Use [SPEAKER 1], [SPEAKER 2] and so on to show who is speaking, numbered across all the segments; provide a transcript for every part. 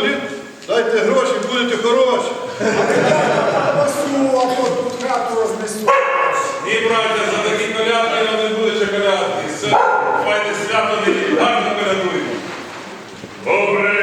[SPEAKER 1] колін, дайте гроші, будете хороші.
[SPEAKER 2] Пасу, а тут хату рознесу.
[SPEAKER 3] Ні, браття, за такі колядки нам не буде колядки. Все, давайте свято не гарно колядуємо. Добрий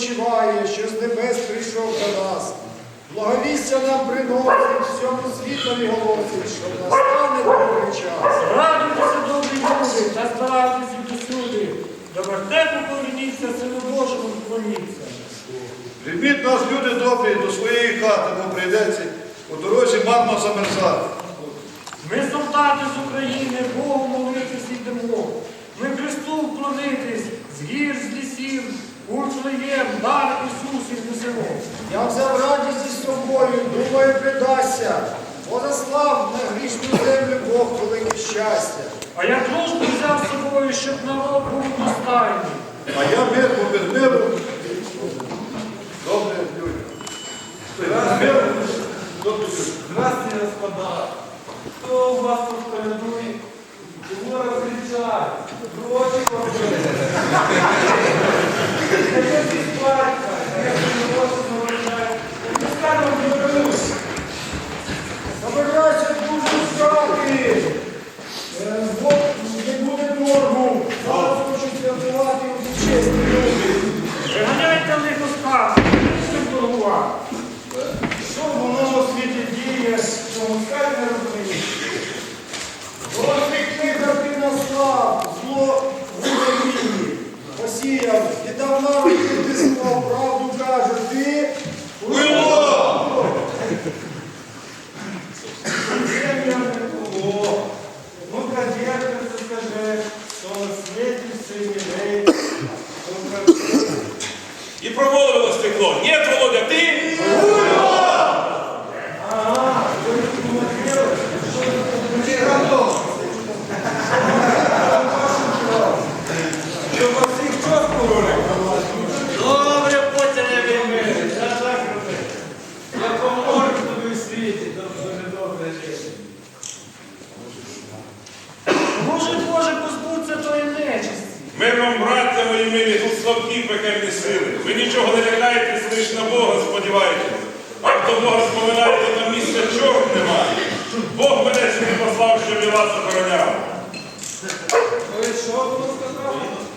[SPEAKER 2] спочиває, що з небес прийшов до нас. Благовістя нам приносить, всьому світові голосить, що настане добрий час.
[SPEAKER 4] Радуйтеся, добрі люди, та старайтеся досюди. До вертепу поверніться, сину Божому вклоніться.
[SPEAKER 1] Прийміть нас, люди добрі, до своєї хати, бо прийдеться у дорозі марно замерзати.
[SPEAKER 4] Ми солдати з України, Богу молитись йдемо. Ми Христу вклонитись, з гір, з лісів, у Ісус дар Ісусів.
[SPEAKER 2] Я взяв радість із собою, думаю, придасться. Позаслав на грішну землю Бог велике щастя.
[SPEAKER 4] А я дружбу взяв з собою, щоб народ був достайний.
[SPEAKER 1] А я мир, бо без миру. Добре, люди. Без миру, добре, люди.
[SPEAKER 5] Здравствуйте, господа! Кто у вас тут колядует? Чего различать? Гроши купили. Хотите спать? Я не гроши нарушаю. Не скажу, не вернусь.
[SPEAKER 2] Забирайся дуже стати. Е, Бог не буде торгу. Зараз хочуть святкувати у чесні люди.
[SPEAKER 4] Виганяйте лихо з хати, щоб торгувати.
[SPEAKER 2] Що воно у світі діє, що москаль не розуміє? Розмік ти наслав, зло в Україні посіяв, і давно ти знов правду каже, ти
[SPEAKER 5] Земля не було. Ну-ка, це скажи, що на світі все є.
[SPEAKER 3] І промовило стекло. Нет, Володя, ти? Браття тут слабкі пекельні сили. Ви нічого не лякаєтесь, лиш на Бога сподіваєтесь. А хто Бога споминаєте, там місця чорт немає. Бог мене сюди послав, щоб я вас охороняв.
[SPEAKER 5] Ви що було сказав?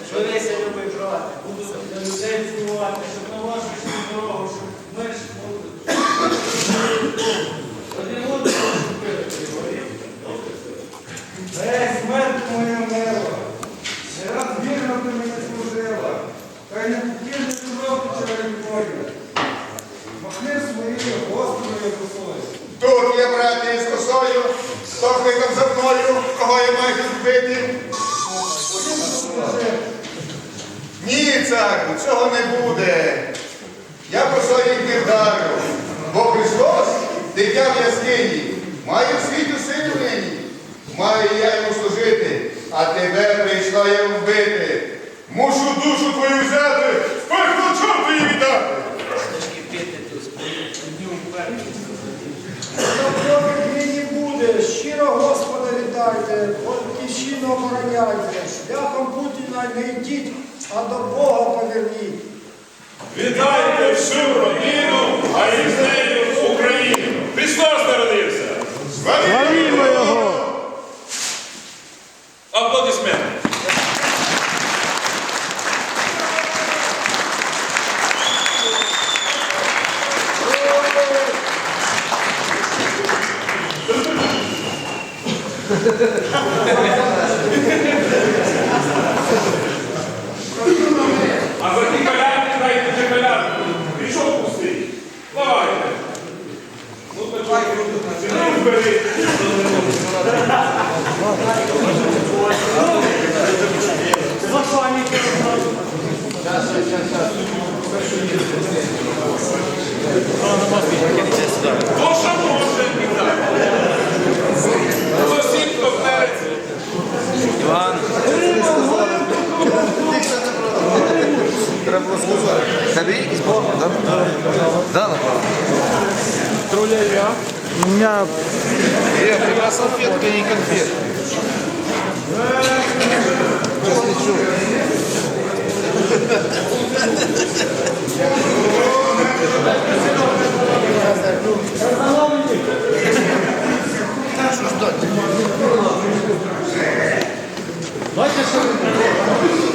[SPEAKER 5] Що Леся любить брати. Буду для людей цілувати, щоб на вашу дорогу, щоб ж могли. Один одного купити. Ей, смерть моя мила, не раз вірно ти мені служила, хай не покинеш року через полі.
[SPEAKER 6] прийшов, хто кликав за мною, кого я маю тут вбити? Ні, цього не буде. Я про своїх не вдарю, бо Христос, дитя в яскині, має в світу силу нині. Маю я йому служити, а тебе прийшла я вбити. Мушу душу твою взяти, в пекло чорту її віддати.
[SPEAKER 2] Нині буде, щиро Господа вітайте, батьківщину обороняйте, шляхом Путіна не йдіть, а до Бога поверніть.
[SPEAKER 3] Вітайте всю родину, а із нею Україну. Христос народився! Треба було сказати.
[SPEAKER 7] Тебе якісь борги, так? Да, напевно. Труляя. У меня... Э, у меня салфетка и конфет. Сейчас лечу. Что ждать? Давайте что-нибудь.